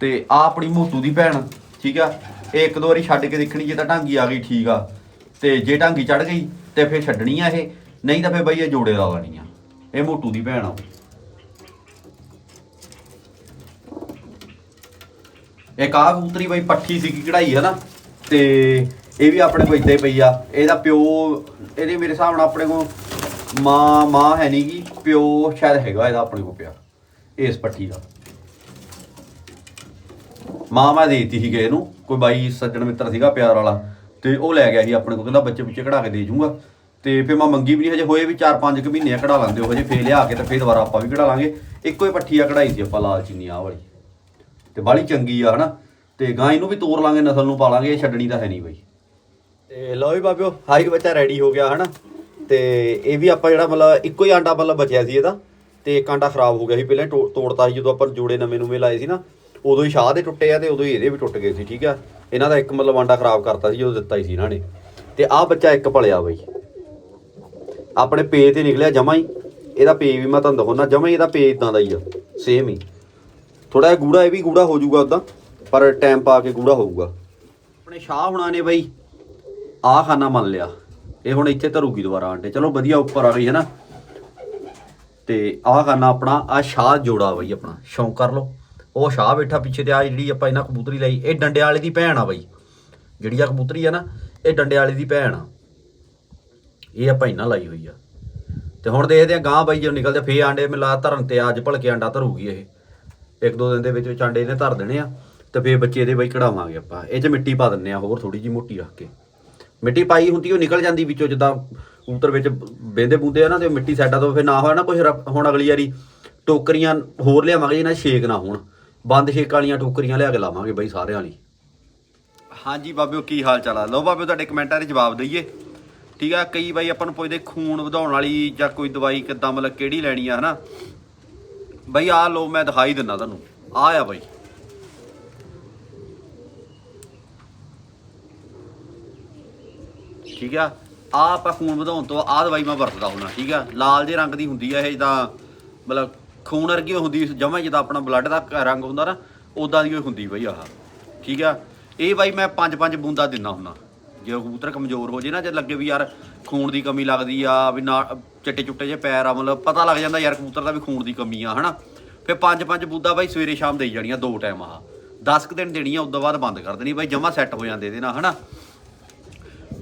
Speaker 1: ਤੇ ਆ ਆਪਣੀ ਮੋਤੂ ਦੀ ਭੈਣ, ਠੀਕ ਆ? ਇਹ ਇੱਕ ਦੋ ਵਾਰੀ ਛੱਡ ਕੇ ਦੇਖਣੀ, ਜੇ ਤਾਂ ਢਾਂਗੀ ਆ ਗਈ, ਠੀਕ ਆ? ਤੇ ਜੇ ਢਾਂਗੀ ਚੜ ਗਈ ਤੇ ਫਿਰ ਛੱਡਣੀ ਆ ਇਹ। ਨਹੀਂ ਤਾਂ ਫਿਰ ਬਈ ਇਹ ਜੋੜੇ ਲਾ ਲੈਣੀ ਆ। ਇਹ ਮੋਟੂ ਦੀ ਭੈਣ ਆ ਇੱਕ ਆਹ ਕਬੂਤਰੀ ਬਈ ਪੱਠੀ ਸੀਗੀ ਕਢਾਈ ਹੈ ਨਾ ਤੇ ਇਹ ਵੀ ਆਪਣੇ ਕੋਲ ਇੱਦਾਂ ਹੀ ਪਈ ਆ। ਇਹਦਾ ਪਿਓ, ਇਹਦੇ ਮੇਰੇ ਹਿਸਾਬ ਨਾਲ ਆਪਣੇ ਕੋਲ ਮਾਂ ਮਾਂ ਹੈ ਨੀ ਗੀ, ਪਿਓ ਸ਼ਾਇਦ ਹੈਗਾ ਇਹਦਾ ਆਪਣੇ ਕੋਲ ਪਿਆ, ਇਸ ਪੱਠੀ ਦਾ। ਮਾਂ ਮੈਂ ਦੇਤੀ ਸੀ ਗਏ ਨੂੰ ਕੋਈ ਬਾਈ ਸੱਜਣ ਮਿੱਤਰ ਸੀਗਾ ਪਿਆਰ ਵਾਲਾ। ਤੇ ਉਹ ਲੈ ਗਿਆ ਸੀ ਆਪਣੇ ਕੋਲ, ਕਹਿੰਦਾ ਬੱਚੇ ਪਿੱਛੇ ਕਢਾ ਕੇ ਦੇ ਜੂੰਗਾ। ਤੇ ਫਿਰ ਮੈਂ ਮੰਗੀ ਵੀ ਨਹੀਂ ਹਜੇ ਹੋਏ ਵੀ 4-5 ਕੁ ਮਹੀਨੇ ਆ ਕਢਾ ਲਾਂਦੇ ਉਹ, ਹਜੇ ਫੇਰ ਲਿਆ ਕੇ ਤੇ ਫੇਰ ਦੁਬਾਰਾ ਆਪਾਂ ਵੀ ਕਢਾ ਲਾਂਗੇ। ਇੱਕੋ ਹੀ ਪੱਠੀ ਆ ਕਢਾਈ ਸੀ ਆਪਾਂ, ਲਾਲ ਚੀਨੀ ਆਹ ਵਾਲੀ। ਤੇ ਬਾਲੀ ਚੰਗੀ ਆ, ਹਨਾ? ਤੇ ਗਾਂ ਇਹਨੂੰ ਵੀ ਤੋਰ ਲਾਂਗੇ, ਨਸਲ ਨੂੰ ਪਾਲਾਂਗੇ ਇਹ ਛੱਡਣੀ ਤਾਂ ਹੈ ਨਹੀਂ ਬਈ। ਤੇ ਲਓ ਵੀ ਬਾਬਿਓ ਹਾਈ ਬੱਚਾ ਰੈਡੀ ਹੋ ਗਿਆ, ਹਨਾ? ਤੇ ਇਹ ਵੀ ਆਪਾਂ ਜਿਹੜਾ ਮਤਲਬ ਇੱਕੋ ਹੀ ਆਂਡਾ ਮਤਲਬ ਬਚਿਆ ਸੀ ਇਹਦਾ, ਤੇ ਇੱਕ ਆਂਡਾ ਖਰਾਬ ਹੋ ਗਿਆ ਸੀ ਪਹਿਲਾਂ, ਟੋ- ਤੋੜਤਾ ਸੀ ਜਦੋਂ ਆਪਾਂ ਜੋੜੇ ਨਵੇਂ ਨਵੇਂ ਲਾਏ ਸੀ ਨਾ, ਉਦੋਂ ਹੀ ਸ਼ਾਹ ਦੇ ਟੁੱਟੇ ਆ ਤੇ ਉਦੋਂ ਹੀ ਇਹਦੇ ਵੀ ਟੁੱਟ ਗਏ ਸੀ, ਠੀਕ ਆ? ਇਹਨਾਂ ਦਾ ਇੱਕ ਮਤਲਬ ਆਂਡਾ ਖਰਾਬ ਕਰਤਾ ਸੀ, ਜਦੋਂ ਦਿੱਤਾ ਹੀ ਸੀ ਇਹਨਾਂ ਨੇ। ਤੇ ਆਹ ਬੱਚਾ ਇੱਕ ਭਲਿਆ ਬਈ। ਆਪਣੇ ਪੇ ਤੇ ਨਿਕਲਿਆ ਜਮਾ ਹੀ। ਇਹਦਾ ਪੇ ਵੀ ਮੈਂ ਤੁਹਾਨੂੰ ਦਿਖਾਉਣਾ ਜਮਾ ਹੀ ਇਹਦਾ ਪੇ ਇਦਾਂ ਦਾ ਹੀ ਆ ਸੇਮ ਹੀ। ਥੋੜਾ ਜਿਹਾ ਗੂੜਾ ਇਹ ਵੀ ਗੂੜਾ ਹੋ ਜਾਊਗਾ ਉਦਾਂ ਪਰ ਟਾਈਮ ਪਾ ਕੇ ਗੂੜਾ ਹੋਊਗਾ। ਆਪਣੇ ਸ਼ਾਹ ਹੁਣਾਂ ਨੇ ਬਈ, ਆਹ ਖਾਨਾ ਮੰਨ ਲਿਆ। ਇਹ ਹੁਣ ਇੱਥੇ ਧਰੂਗੀ ਦੁਬਾਰਾ ਆਂਡੇ। ਚਲੋ ਵਧੀਆ ਉੱਪਰ ਆ ਗਈ, ਹੈ ਨਾ? ਤੇ ਆਹ ਖਾਨਾ ਆਪਣਾ ਆ ਸ਼ਾਹ ਜੋੜਾ ਬਈ ਆਪਣਾ, ਸ਼ੌਂਕ ਕਰ ਲਓ। ਉਹ ਸ਼ਾਹ ਬੈਠਾ ਪਿੱਛੇ ਤੇ ਆ ਜਿਹੜੀ ਆਪਾਂ ਇਹਨਾਂ ਕਬੂਤਰੀ ਲਈ, ਇਹ ਡੰਡੇ ਵਾਲੇ ਦੀ ਭੈਣ ਆ ਬਾਈ। ਜਿਹੜੀ ਆ ਕਬੂਤਰੀ ਆ ਨਾ, ਇਹ ਡੰਡੇ ਵਾਲੇ ਦੀ ਭੈਣ ਆ। ਇਹ ਆਪਾਂ ਇਹਨਾਂ ਲਾਈ ਹੋਈ ਆ। ਤੇ ਹੁਣ ਦੇਖਦੇ ਆ ਗਾਂ ਬਾਈ ਜਦੋਂ ਨਿਕਲਦੇ ਫੇਰ ਆਂਡੇ ਮਿਲਾ ਧਰਨ ਤੇ ਅੱਜ ਭਲਕੇ ਆਂਡਾ ਧਰੂਗੀ ਇਹ। ਇੱਕ ਦੋ ਦਿਨ ਦੇ ਵਿੱਚ ਵਿੱਚ ਆਂਡੇ ਇਹਨੇ ਧਰ ਦੇਣੇ ਆ, ਤੇ ਫੇਰ ਬੱਚੇ ਇਹਦੇ ਬਾਈ ਕਢਾਵਾਂਗੇ ਆਪਾਂ। ਇਹ 'ਚ ਮਿੱਟੀ ਪਾ ਦਿੰਨੇ ਆ ਹੋਰ ਥੋੜੀ ਜੀ ਮੋਟੀ ਰੱਖ ਕੇ। ਮਿੱਟੀ ਪਾਈ ਹੁੰਦੀ ਉਹ ਨਿਕਲ ਜਾਂਦੀ ਵਿੱਚੋਂ, ਜਿੱਦਾਂ ਕਬੂਤਰ ਵਿੱਚ ਬੇਂਦੇ ਬੂੰਦੇ ਆ ਨਾ ਤੇ ਮਿੱਟੀ ਸਾਈਡਾਂ ਤੋਂ, ਫੇਰ ਨਾ ਹੋਇਆ ਨਾ ਕੁਝ ਹੁਣ ਅਗਲੀ ਵਾਰੀ ਟੋਕਰੀਆਂ ਹੋਰ ਲਿਆਵਾਂਗੇ ਜਿਹਨਾਂ 'ਚ ਛੇਕ ਨਾ ਹੋਣ। ਬੰਦ ਛੇਕ ਵਾਲੀਆਂ ਟੋਕਰੀਆਂ ਲਿਆ ਕੇ ਲਾਵਾਂਗੇ ਬਈ ਸਾਰਿਆਂ ਲਈ। ਹਾਂਜੀ ਬਾਬਿਓ, ਕੀ ਹਾਲ ਚਾਲ ਆ? ਲਓ ਬਾਬਿਓ, ਤੁਹਾਡੇ ਕਮੈਂਟਾਂ ਦੇ ਜਵਾਬ ਦਈਏ। ਠੀਕ ਆ, ਕਈ ਬਾਈ ਆਪਾਂ ਨੂੰ ਪੁੱਛਦੇ ਖੂਨ ਵਧਾਉਣ ਵਾਲੀ ਜਾਂ ਕੋਈ ਦਵਾਈ ਕਿੱਦਾਂ, ਮਤਲਬ ਕਿਹੜੀ ਲੈਣੀ ਆ, ਹਨਾ? ਬਾਈ ਆ ਲਓ, ਮੈਂ ਦਿਖਾਈ ਦਿੰਦਾ ਤੁਹਾਨੂੰ। ਆ ਆ ਬਾਈ। ਠੀਕ ਆ ਆ ਆਪਾਂ ਖੂਨ ਵਧਾਉਣ ਤੋਂ ਆ ਦਵਾਈ ਮੈਂ ਵਰਤਦਾ ਹੁੰਦਾ ਠੀਕ ਆ? ਲਾਲ ਜੇ ਰੰਗ ਦੀ ਹੁੰਦੀ ਆ ਇਹ, ਜਿੱਦਾਂ, ਮਤਲਬ ਖੂਨ ਵਰਗੀ ਹੁੰਦੀ, ਜਮਾ ਜਿੱਦਾਂ ਆਪਣਾ ਬਲੱਡ ਦਾ ਕ- ਰੰਗ ਹੁੰਦਾ ਨਾ ਉਦਾਂ ਦੀ ਉਹ ਹੁੰਦੀ ਬਈ ਆਹ। ਠੀਕ ਆ? ਇਹ ਬਾਈ ਮੈਂ ਪੰਜ ਪੰਜ ਬੂੰਦਾ ਦਿੰਦਾ ਹੁੰਦਾ ਜੇ ਕਬੂਤਰ ਕਮਜ਼ੋਰ ਹੋ ਜੇ ਨਾ, ਜੇ ਲੱਗੇ ਵੀ ਯਾਰ ਖੂਨ ਦੀ ਕਮੀ ਲੱਗਦੀ ਆ, ਵੀ ਨਾ ਚਿੱਟੇ ਚੁੱਟੇ ਜੇ ਪੈਰ ਆ, ਮਤਲਬ ਪਤਾ ਲੱਗ ਜਾਂਦਾ ਯਾਰ ਕਬੂਤਰ ਦਾ ਵੀ ਖੂਨ ਦੀ ਕਮੀ ਆ, ਹਨਾ? ਫਿਰ ਪੰਜ ਪੰਜ ਬੂੰਦਾ ਬਾਈ ਸਵੇਰੇ ਸ਼ਾਮ ਦੇਈ ਜਾਣੀਆਂ ਦੋ ਟਾਈਮ ਆਹ। 10 ਕੁ ਦਿਨ ਦੇਣੀ ਦੇਣੀਆਂ ਉਦੋਂ ਬਾਅਦ ਬੰਦ ਕਰ ਦੇਣੀ ਬਾਈ, ਜਮਾ ਸੈੱਟ ਹੋ ਜਾਂਦੇ ਇਹਦੇ ਨਾਲ, ਹਨਾ?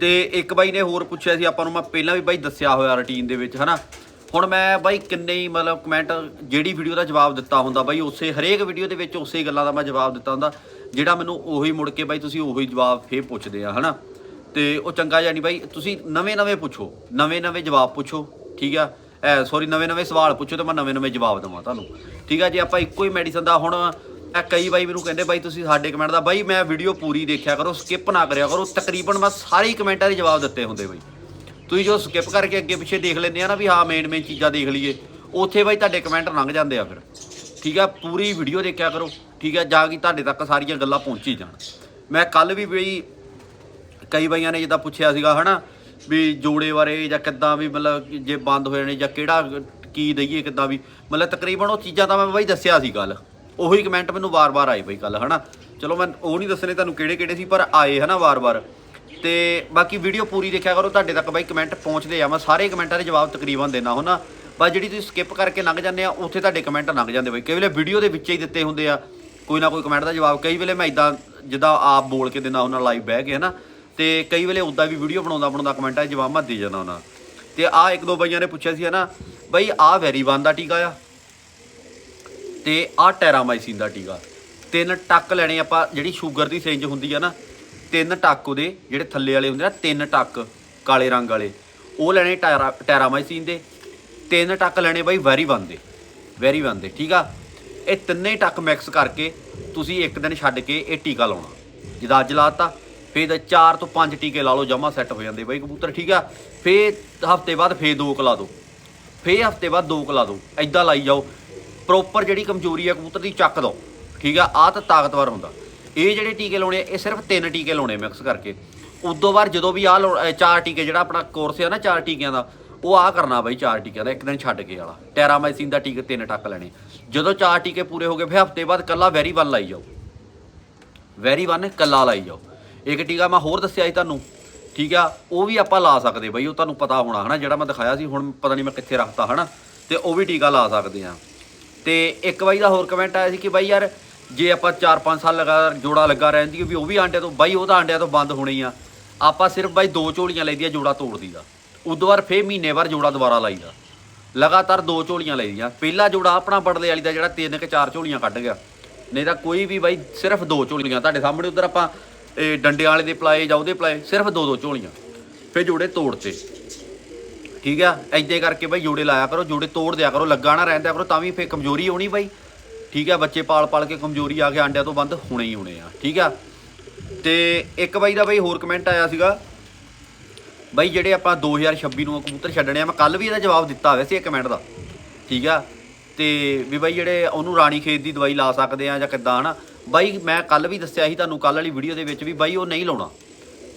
Speaker 1: ਤੇ ਇੱਕ ਬਾਈ ਨੇ ਹੋਰ ਪੁੱਛਿਆ ਸੀ, ਆਪਾਂ ਨੂੰ ਮੈਂ ਪਹਿਲਾਂ ਵੀ ਬਾਈ ਦੱਸਿਆ ਹੋਇਆ ਰੁਟੀਨ ਦੇ ਵਿੱਚ, ਹਨਾ? ਹੁਣ ਮੈਂ ਬਾਈ ਕਿੰਨੇ ਹੀ ਮਤਲਬ ਕਮੈਂਟ ਜਿਹੜੀ ਵੀਡੀਓ ਦਾ ਜਵਾਬ ਦਿੱਤਾ ਹੁੰਦਾ ਬਾਈ, ਉਸੇ ਹਰੇਕ ਵੀਡੀਓ ਦੇ ਵਿੱਚ ਉਸੇ ਗੱਲਾਂ ਦਾ ਮੈਂ ਜਵਾਬ ਦਿੱਤਾ ਹੁੰਦਾ, ਜਿਹੜਾ ਮੈਨੂੰ ਉਹੀ ਮੁੜ ਕੇ ਬਾਈ ਤੁਸੀਂ ਉਹੀ ਜਵਾਬ ਫੇਰ ਪੁੱਛਦੇ ਆ, ਹਨਾ? ਤੇ ਉਹ ਚੰਗਾ ਜਾਨੀ ਬਾਈ, ਤੁਸੀਂ ਨਵੇਂ ਨਵੇਂ ਪੁੱਛੋ ਨਵੇਂ ਨਵੇਂ ਜਵਾਬ ਪੁੱਛੋ, ਠੀਕ ਆ? ਐ ਸੌਰੀ ਨਵੇਂ ਨਵੇਂ ਸਵਾਲ ਪੁੱਛੋ ਤੇ ਮੈਂ ਨਵੇਂ ਨਵੇਂ ਜਵਾਬ ਦਵਾਂ ਤੁਹਾਨੂੰ, ਠੀਕ ਆ? ਜੇ ਆਪਾਂ ਇੱਕੋ ਹੀ ਮੈਡੀਸਨ ਦਾ ਹੁਣ ਇਹ ਕਈ ਬਾਈ ਮੈਨੂੰ ਕਹਿੰਦੇ ਬਾਈ ਤੁਸੀਂ ਸਾਡੇ ਕਮੈਂਟ ਦਾ, ਬਾਈ ਮੈਂ ਵੀਡੀਓ ਪੂਰੀ ਦੇਖਿਆ ਕਰੋ ਸਕਿਪ ਨਾ ਕਰਿਆ ਕਰੋ, ਤਕਰੀਬਨ ਮੈਂ ਸਾਰੇ ਹੀ ਕਮੈਂਟਾਂ ਦੇ ਜਵਾਬ ਦਿੱਤੇ ਹੁੰਦੇ ਬਾਈ। ਤੁਸੀਂ ਜੋ ਸਕਿਪ ਕਰਕੇ ਅੱਗੇ ਪਿੱਛੇ ਦੇਖ ਲੈਂਦੇ ਆ ਨਾ ਵੀ ਹਾਂ ਮੇਨ ਮੇਨ ਚੀਜ਼ਾਂ ਦੇਖ ਲਈਏ, ਉੱਥੇ ਬਾਈ ਤੁਹਾਡੇ ਕਮੈਂਟ ਲੰਘ ਜਾਂਦੇ ਆ ਫਿਰ। ਠੀਕ ਆ? ਪੂਰੀ ਵੀਡੀਓ ਦੇਖਿਆ ਕਰੋ। ਠੀਕ ਆ? ਜਾ ਕੇ ਤੁਹਾਡੇ ਤੱਕ ਸਾਰੀਆਂ ਗੱਲਾਂ ਪਹੁੰਚੀ ਜਾਣ। ਮੈਂ ਕੱਲ ਵੀ ਬਈ ਕਈ ਬਾਈਆਂ ਨੇ ਜਿੱਦਾਂ ਪੁੱਛਿਆ ਸੀਗਾ, ਹਨਾ, ਵੀ ਜੋੜੇ ਬਾਰੇ ਜਾਂ ਕਿੱਦਾਂ ਵੀ ਮਤਲਬ ਜੇ ਬੰਦ ਹੋ ਜਾਣੇ ਜਾਂ ਕਿਹੜਾ ਕੀ ਦਈਏ, ਕਿੱਦਾਂ ਵੀ। ਮਤਲਬ ਤਕਰੀਬਨ ਉਹ ਚੀਜ਼ਾਂ ਤਾਂ ਮੈਂ ਬਾਈ ਦੱਸਿਆ ਸੀ ਕੱਲ ਉਹੀ ਕਮੈਂਟ ਮੈਨੂੰ ਵਾਰ-ਵਾਰ ਆਏ ਬਈ ਕੱਲ ਹਨਾ। ਚਲੋ ਮੈਂ ਉਹ ਨਹੀਂ ਦੱਸਣੇ ਤੁਹਾਨੂੰ ਕਿਹੜੇ-ਕਿਹੜੇ ਸੀ, ਪਰ ਆਏ, ਹਨਾ, ਵਾਰ-ਵਾਰ। ਤੇ ਬਾਕੀ ਵੀਡੀਓ ਪੂਰੀ ਦੇਖਿਆ ਕਰੋ, ਤੁਹਾਡੇ ਤੱਕ ਬਾਈ ਕਮੈਂਟ ਪਹੁੰਚਦੇ ਆ। ਮੈਂ ਸਾਰੇ ਕਮੈਂਟਾਂ ਦੇ ਜਵਾਬ ਤਕਰੀਬਨ ਦੇਣਾ ਹੁੰਦਾ ਬਸ ਜਿਹੜੀ ਤੁਸੀਂ ਸਕਿਪ ਕਰਕੇ ਲੰਘ ਜਾਂਦੇ ਆ, ਉੱਥੇ ਤੁਹਾਡੇ ਕਮੈਂਟ ਲੰਘ ਜਾਂਦੇ ਬਈ। ਕਈ ਵੇਲੇ ਵੀਡੀਓ ਦੇ ਵਿੱਚ ਹੀ ਦਿੱਤੇ ਹੁੰਦੇ ਆ। ਕੋਈ ਨਾ ਕੋਈ ਕਮੈਂਟ ਦਾ ਜਵਾਬ। ਕਈ ਵੇਲੇ ਮੈਂ ਇਦਾਂ ਜਿੱਦਾਂ ਆਪ ਬੋਲ ਕੇ ਦਿੰਦਾ ਉਹਨਾਂ ਲਾਈਵ ਬਹਿ ਕੇ, ਹਨਾ। ਤੇ ਕਈ ਵੇਲੇ ਉਦਾਂ ਵੀ ਵੀਡੀਓ ਬਣਾਉਂਦਾ ਬਣਾਉਂਦਾ ਕਮੈਂਟਾਂ 'ਚ ਜਵਾਬ ਮੈਂ ਦੇ ਜਾਂਦਾ ਉਹਨਾਂ ਤੇ ਆ ਇੱਕ ਦੋ ਬਈਆਂ ਨੇ ਪੁੱਛਿਆ ਸੀ, ਹਨਾ। ਬਈ ਆ ਵੈਰੀਵਨ ਦਾ ਟੀਕਾ ਆ। ਤੇ ਆ ਟੈਰਾਮਾਈਸਿਨ ਦਾ ਟੀਕਾ। ਤਿੰਨ ਟੱਕ ਲੈਣੇ ਆਪਾਂ, ਜਿਹੜੀ ਸ਼ੂਗਰ ਦੀ ਸਿੰਜ ਹੁੰਦੀ ਆ ਨਾ ਤਿੰਨ ਟੱਕ ਉਹਦੇ, ਜਿਹੜੇ ਥੱਲੇ ਵਾਲੇ ਹੁੰਦੇ ਨਾ, ਤਿੰਨ ਟੱਕ ਕਾਲੇ ਰੰਗ ਵਾਲੇ। ਉਹ ਲੈਣੇ ਟੈਰਾ ਟੈਰਾਮਾਈਸਿਨ ਦੇ। ਤਿੰਨ ਟੱਕ ਲੈਣੇ ਬਾਈ ਵੈਰੀ ਵਨ ਦੇ, ਵੈਰੀ ਵਨ ਦੇ, ਠੀਕ ਆ? ਇਹ ਤਿੰਨੇ ਟੱਕ ਮਿਕਸ ਕਰਕੇ ਤੁਸੀਂ ਇੱਕ ਦਿਨ ਛੱਡ ਕੇ ਇਹ ਟੀਕਾ ਲਾਉਣਾ। ਜਿੱਦਾਂ ਅੱਜ ਲਾਤਾ, ਫੇਰ ਤਾਂ 4 ਤੋਂ 5 ਟੀਕੇ ਲਾ ਲਓ, ਜਮਾ ਸੈੱਟ ਹੋ ਜਾਂਦੇ ਬਾਈ ਕਬੂਤਰ, ਠੀਕ ਆ? ਫੇਰ ਹਫ਼ਤੇ ਬਾਅਦ ਫੇਰ ਦੋ ਕਲਾ ਦਿਓ। ਫੇਰ ਹਫ਼ਤੇ ਬਾਅਦ ਦੋ ਕਲਾ ਦਿਓ। ਐਦਾਂ ਲਾਈ ਜਾਓ। ਪ੍ਰੋਪਰ ਜਿਹੜੀ ਕਮਜ਼ੋਰੀ ਆ ਕਬੂਤਰ ਦੀ, ਚੱਕ ਦੋ ਠੀਕ ਆ? ਆ ਤਾਂ ਤਾਕਤਵਰ ਹੁੰਦਾ। ਇਹ ਜਿਹੜੇ ਟੀਕੇ ਲਾਉਣੇ ਇਹ ਸਿਰਫ ਤਿੰਨ ਟੀਕੇ ਲਾਉਣੇ ਮਿਕਸ ਕਰਕੇ। ਉਦੋਂ ਬਾਅਦ ਜਦੋਂ ਵੀ ਆ ਚਾਰ ਟੀਕੇ, ਜਿਹੜਾ ਆਪਣਾ ਕੋਰਸ ਆ ਨਾ ਚਾਰ ਟੀਕਿਆਂ ਦਾ, ਉਹ ਆ ਕਰਨਾ ਬਾਈ ਚਾਰ ਟੀਕਿਆਂ ਦਾ, ਇੱਕ ਦਿਨ ਛੱਡ ਕੇ ਵਾਲਾ ਟੈਰਾਮਾਈਸਿਨ ਦਾ ਟੀਕੇ ਤਿੰਨ ਟੱਕ ਲੈਣੇ। ਜਦੋਂ ਚਾਰ ਟੀਕੇ ਪੂਰੇ ਹੋ ਗਏ, ਫਿਰ ਹਫ਼ਤੇ ਬਾਅਦ ਕੱਲਾ ਵੈਰੀ ਵਨ ਲਾਈ ਜਾਓ। ਵੈਰੀ ਵਨ ਕੱਲਾ ਲਾਈ ਜਾਓ। ਇੱਕ ਟੀਕਾ ਮੈਂ ਹੋਰ ਦੱਸਿਆ ਸੀ ਤੁਹਾਨੂੰ, ਠੀਕ ਆ? ਉਹ ਵੀ ਆਪਾਂ ਲਾ ਸਕਦੇ ਬਈ, ਉਹ ਤੁਹਾਨੂੰ ਪਤਾ ਹੋਣਾ, ਹਨਾ? ਜਿਹੜਾ ਮੈਂ ਦਿਖਾਇਆ ਸੀ, ਹੁਣ ਪਤਾ ਨਹੀਂ ਮੈਂ ਕਿੱਥੇ ਰੱਖਤਾ, ਹਨਾ? ਤੇ ਉਹ ਵੀ ਟੀਕਾ ਲਾ ਸਕਦੇ ਆ। ਤੇ ਇੱਕ ਬਾਈ ਦਾ ਹੋਰ ਕਮੈਂਟ ਆਇਆ ਸੀ ਕਿ ਬਾਈ ਯਾਰ ਜੇ ਆਪਾਂ 4-5 ਸਾਲ ਲਗਾਤਾਰ ਜੋੜਾ ਲੱਗਾ ਰਹਿੰਦੀ ਵੀ ਉਹ ਵੀ ਆਂਡਿਆਂ ਤੋਂ, ਬਾਈ ਉਹ ਤਾਂ ਆਂਡਿਆਂ ਤੋਂ ਬੰਦ ਹੋਣੀ ਆ। ਆਪਾਂ ਸਿਰਫ ਬਾਈ ਦੋ ਝੋਲੀਆਂ ਲਈਦੀਆਂ ਜੋੜਾ ਤੋੜ ਦਈਦਾ ਉਦੋਂ ਬਾਅਦ ਫੇਰ ਮਹੀਨੇ ਬਾਅਦ ਜੋੜਾ ਦੁਬਾਰਾ ਲਾਈਦਾ ਲਗਾਤਾਰ ਦੋ ਝੋਲੀਆਂ ਲਈਦੀਆਂ ਪਹਿਲਾ ਜੋੜਾ ਆਪਣਾ ਬੜਲੇ ਵਾਲੀ ਦਾ ਜਿਹੜਾ ਤਿੰਨ ਕਿ ਚਾਰ ਝੋਲੀਆਂ ਕੱਢ ਗਿਆ। ਨਹੀਂ ਤਾਂ ਕੋਈ ਵੀ ਬਾਈ ਸਿਰਫ ਦੋ ਝੋਲੀਆਂ। ਤੁਹਾਡੇ ਸਾਹਮਣੇ ਉਧਰ ਆਪਾਂ, ਇਹ ਡੰਡੇ ਵਾਲੇ ਦੇ ਪਲਾਏ ਜਾਂ ਉਹਦੇ ਪਲਾਏ, ਸਿਰਫ ਦੋ ਦੋ ਝੋਲੀਆਂ। ਫੇਰ ਜੋੜੇ ਤੋੜਤੇ। ਠੀਕ ਆ? ਐਦਾਂ ਕਰਕੇ ਬਾਈ ਜੋੜੇ ਲਾਇਆ ਕਰੋ, ਜੋੜੇ ਤੋੜ ਦਿਆ ਕਰੋ। ਲੱਗਾ ਨਾ ਰਹਿੰਦਿਆ ਕਰੋ, ਤਾਂ ਵੀ ਫੇਰ ਕਮਜ਼ੋਰੀ ਹੋਣੀ ਬਾਈ। ਠੀਕ ਆ, ਬੱਚੇ ਪਾਲ ਪਾਲ ਕੇ ਕਮਜ਼ੋਰੀ ਆ ਕੇ ਆਂਡਿਆਂ ਤੋਂ ਬੰਦ ਹੋਣੇ ਹੀ ਹੋਣੇ ਆ, ਠੀਕ ਆ। ਤੇ ਇੱਕ ਬਾਈ ਦਾ ਬਾਈ ਹੋਰ ਕਮੈਂਟ ਆਇਆ ਸੀਗਾ, ਬਾਈ ਜਿਹੜੇ ਆਪਾਂ 2026 ਨੂੰ ਕਬੂਤਰ ਛੱਡਣੇ ਆ, ਮੈਂ ਕੱਲ ਵੀ ਇਹਦਾ ਜਵਾਬ ਦਿੱਤਾ ਹੋਇਆ ਸੀ ਇੱਕ ਕਮੈਂਟ ਦਾ, ਠੀਕ ਆ। ਤੇ ਵੀ ਬਾਈ ਜਿਹੜੇ ਉਹਨੂੰ ਰਾਣੀ ਖੇਤ ਦੀ ਦਵਾਈ ਲਾ ਸਕਦੇ ਆ ਜਾਂ ਕਿੱਦਾਂ, ਹਨਾ। ਬਾਈ ਮੈਂ ਕੱਲ ਵੀ ਦੱਸਿਆ ਸੀ ਤੁਹਾਨੂੰ ਕੱਲ ਵਾਲੀ ਵੀਡੀਓ ਦੇ ਵਿੱਚ ਵੀ ਬਾਈ ਉਹ ਨਹੀਂ ਲਾਉਣਾ,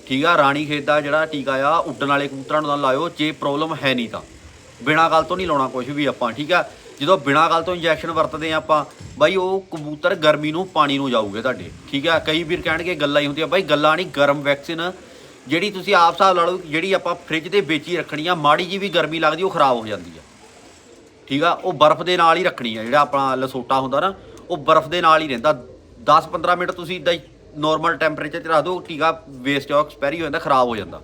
Speaker 1: ਠੀਕ ਆ। ਰਾਣੀ ਖੇਤ ਦਾ ਜਿਹੜਾ ਟੀਕਾ ਆ, ਉੱਡਣ ਵਾਲੇ ਕਬੂਤਰਾਂ ਨੂੰ ਤਾਂ ਲਾਇਓ, ਜੇ ਪ੍ਰੋਬਲਮ ਹੈ ਨਹੀਂ ਤਾਂ। ਬਿਨਾਂ ਗੱਲ ਤੋਂ ਨਹੀਂ ਲਾਉਣਾ ਕੁਝ ਵੀ ਆਪਾਂ, ਠੀਕ ਆ। ਜਦੋਂ ਬਿਨਾਂ ਗੱਲ ਤੋਂ ਇੰਜੈਕਸ਼ਨ ਵਰਤਦੇ ਆ ਆਪਾਂ, ਬਾਈ ਉਹ ਕਬੂਤਰ ਗਰਮੀ ਨੂੰ, ਪਾਣੀ ਨੂੰ ਜਾਊਗੇ ਤੁਹਾਡੇ, ਠੀਕ ਆ? ਕਈ ਵੀਰ ਕਹਿਣਗੇ ਗੱਲਾਂ ਹੀ ਹੁੰਦੀਆਂ, ਬਾਈ ਗੱਲਾਂ ਨਹੀਂ, ਗਰਮ ਵੈਕਸੀਨ ਜਿਹੜੀ ਤੁਸੀਂ ਆਪ ਹਿਸਾਬ ਲਾ ਲਓ ਜਿਹੜੀ ਆਪਾਂ ਫ੍ਰਿਜ ਦੇ ਵਿੱਚ ਹੀ ਰੱਖਣੀ ਆ, ਮਾੜੀ ਜੀ ਵੀ ਗਰਮੀ ਲੱਗਦੀ, ਉਹ ਖਰਾਬ ਹੋ ਜਾਂਦੀ ਆ। ਠੀਕ ਆ? ਉਹ ਬਰਫ਼ ਦੇ ਨਾਲ ਹੀ ਰੱਖਣੀ ਆ, ਜਿਹੜਾ ਆਪਣਾ ਲਸੋਟਾ ਹੁੰਦਾ ਨਾ, ਉਹ ਬਰਫ਼ ਦੇ ਨਾਲ ਹੀ ਰਹਿੰਦਾ। 10-15 ਮਿੰਟ ਤੁਸੀਂ ਇਦਾਂ ਹੀ ਨਾਰਮਲ ਟੈਂਪਰੇਚਰ 'ਚ ਰੱਖ ਦਿਓ ਟੀਕਾ ਵੇਸਟ ਹੋ ਐਕਸਪਾਇਰੀ ਹੋ ਜਾਂਦਾ, ਖਰਾਬ ਹੋ ਜਾਂਦਾ।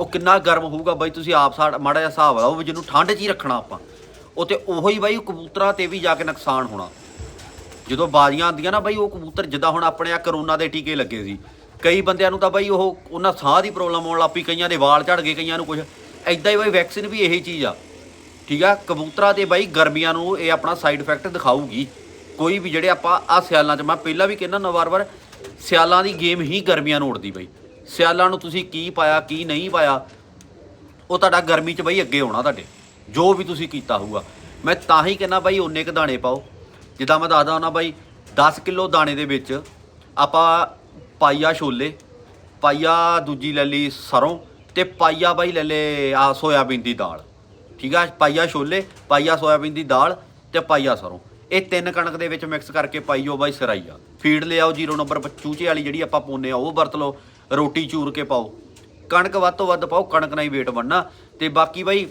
Speaker 1: ਉਹ ਕਿੰਨਾ ਗਰਮ ਹੋਊਗਾ ਬਾਈ, ਤੁਸੀਂ ਆਪ ਸਾ ਮਾੜਾ ਜਿਹਾ ਹਿਸਾਬ ਲਾਓ ਵੀ ਜਿਹਨੂੰ ਠੰਡ 'ਚ ਹੀ ਰੱਖਣਾ ਆਪਾਂ। ਉਹ ਤੇ ਉਹੋ ਹੀ ਬਾਈ ਕਬੂਤਰਾਂ ਤੇ ਵੀ ਜਾ ਕੇ ਨੁਕਸਾਨ ਹੋਣਾ। ਜਦੋਂ ਬਾਜ਼ੀਆਂ ਆਉਂਦੀਆਂ ਨਾ ਬਾਈ, ਉਹ ਕਬੂਤਰ ਜਿੱਦਾਂ ਹੁਣ ਆਪਣੇ ਆ ਕਰੋਨਾ ਦੇ ਟੀਕੇ ਲੱਗੇ ਸੀ। ਕਈ ਬੰਦਿਆਂ ਨੂੰ ਤਾਂ ਬਾਈ ਉਹ ਉਹਨਾਂ ਸਾਹ ਦੀ ਪ੍ਰੋਬਲਮ ਆਉਣ ਲੱਪੀ ਕਈਆਂ ਦੇ ਵਾਲ ਝੜ ਗਏ, ਕਈਆਂ ਨੂੰ ਕੁਝ ਐਦਾਂ ਹੀ ਬਾਈ ਵੈਕਸੀਨ ਵੀ ਇਹੀ ਚੀਜ਼ ਆ। ਠੀਕ ਆ? ਕਬੂਤਰਾਂ ਤੇ ਬਾਈ ਗਰਮੀਆਂ ਨੂੰ ਇਹ ਆਪਣਾ ਸਾਈਡ ਇਫੈਕਟ ਦਿਖਾਊਗੀ। ਕੋਈ ਵੀ ਜਿਹੜੇ ਆਪਾਂ ਆ ਸਿਆਲਾਂ 'ਚ, ਮੈਂ ਪਹਿਲਾਂ ਵੀ ਕਹਿੰਦਾ ਨਾ ਵਾਰ-ਵਾਰ ਸਿਆਲਾਂ ਦੀ ਗੇਮ ਹੀ ਗਰਮੀਆਂ ਨੂੰ ਉੜਦੀ ਬਾਈ। ਸਿਆਲਾਂ ਨੂੰ ਤੁਸੀਂ ਕੀ ਪਾਇਆ, ਕੀ ਨਹੀਂ ਪਾਇਆ, ਉਹ ਤੁਹਾਡਾ ਗਰਮੀ 'ਚ ਬਾਈ ਅੱਗੇ ਆਉਣਾ ਤੁਹਾਡੇ। ਜੋ ਵੀ ਤੁਸੀਂ ਕੀਤਾ ਹੋਊਗਾ। ਮੈਂ ਤਾਂ ਹੀ ਕਹਿੰਦਾ ਬਾਈ, ਓਨੇ ਕ ਦਾਣੇ ਪਾਓ। ਜਿੱਦਾਂ ਮੈਂ ਦੱਸਦਾ ਹੁੰਦਾ ਬਾਈ 10 ਕਿਲੋ ਦਾਣੇ ਦੇ ਵਿੱਚ ਆਪਾਂ ਪਾਈਆ ਛੋਲੇ, ਪਾਈਆ ਦੂਜੀ ਲੈ ਲਈ ਸਰੋਂ ਤੇ ਪਾਈਆ ਬਾਈ ਲੈ ਲੈ ਆ ਸੋਇਆਬੀਨ ਦੀ ਦਾਲ। ਠੀਕ ਆ? ਪਾਈਆ ਛੋਲੇ, ਪਾਈਆ ਸੋਇਆਬੀਨ ਦੀ ਦਾਲ ਤੇ ਪਾਈਆ ਸਰੋਂ। ਇਹ ਤਿੰਨ ਕਣਕ ਦੇ ਵਿੱਚ ਮਿਕਸ ਕਰਕੇ ਪਾਈਓ ਬਾਈ ਸਰਾਈਆ। ਫੀਡ ਲਿਆਓ ਜ਼ੀਰੋ ਨੰਬਰ ਚੂਚੇ ਵਾਲੀ ਜਿਹੜੀ ਆਪਾਂ ਪਾਉਂਦੇ ਆ, ਉਹ ਵਰਤ ਲਓ। ਰੋਟੀ ਚੂਰ ਕੇ ਪਾਓ। ਕਣਕ ਵੱਧ ਤੋਂ ਵੱਧ ਪਾਓ, ਕਣਕ ਨਾਲ ਹੀ weight ਬਣਨਾ। ਤੇ ਬਾਕੀ ਬਾਈ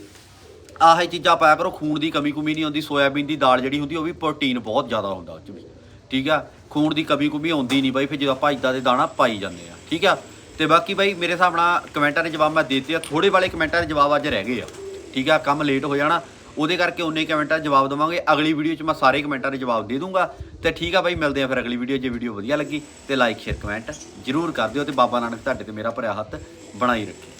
Speaker 1: ਆਹ ਹੀ ਚੀਜ਼ਾਂ ਪਾਇਆ ਕਰੋ, ਖੂਨ ਦੀ ਕਮੀ ਕੁਮੀ ਨਹੀਂ ਹੁੰਦੀ, ਸੋਇਆਬੀਨ ਦੀ ਦਾਲ ਜਿਹੜੀ ਹੁੰਦੀ, ਉਹ ਵੀ ਪ੍ਰੋਟੀਨ ਬਹੁਤ ਜ਼ਿਆਦਾ ਹੁੰਦਾ ਉਹ 'ਚ ਵੀ। ਠੀਕ ਆ? ਖੂਨ ਦੀ ਕਮੀ ਕੁਮੀ ਆਉਂਦੀ ਨਹੀਂ ਬਾਈ, ਫਿਰ ਜਦੋਂ ਆਪਾਂ ਇਦਾਂ ਦੇ ਦਾਣਾ ਪਾਈ ਜਾਂਦੇ ਆ। ਠੀਕ ਆ? ਤੇ ਬਾਕੀ ਬਾਈ, ਮੇਰੇ ਹਿਸਾਬ ਨਾਲ ਕਮੈਂਟਾਂ ਦੇ ਜਵਾਬ ਮੈਂ ਦੇ ਦਿੱਤੇ ਆ। ਥੋੜੇ ਵਾਲੇ ਕਮੈਂਟਾਂ ਦੇ ਜਵਾਬ ਅੱਜ ਰਹਿ ਗਏ ਆ। ਠੀਕ ਆ? ਕੰਮ ਲੇਟ ਹੋ ਜਾਣਾ। ਉਹਦੇ ਕਰਕੇ ਉਨੇ ਕਮੈਂਟਾਂ ਦੇ ਜਵਾਬ ਦਵਾਂਗੇ। ਅਗਲੀ ਵੀਡੀਓ 'ਚ ਮੈਂ ਸਾਰੇ ਕਮੈਂਟਾਂ ਦੇ ਜਵਾਬ ਦੇ ਦੂੰਗਾ। ਤੇ ਠੀਕ ਆ ਬਾਈ, ਮਿਲਦੇ ਆ ਫਿਰ ਅਗਲੀ ਵੀਡੀਓ ਜੇ ਵੀਡੀਓ ਵਧੀਆ ਲੱਗੀ ਤੇ ਲਾਈਕ ਸ਼ੇਅਰ ਕਮੈਂਟ ਜਰੂਰ ਕਰ ਦਿਓ ਤੇ ਬਾਬਾ ਨਾਨਕ ਤੁਹਾਡੇ ਤੇ ਮੇਰਾ ਭਰਿਆ ਹੱਥ ਬਣਾਈ ਰੱਖੇ।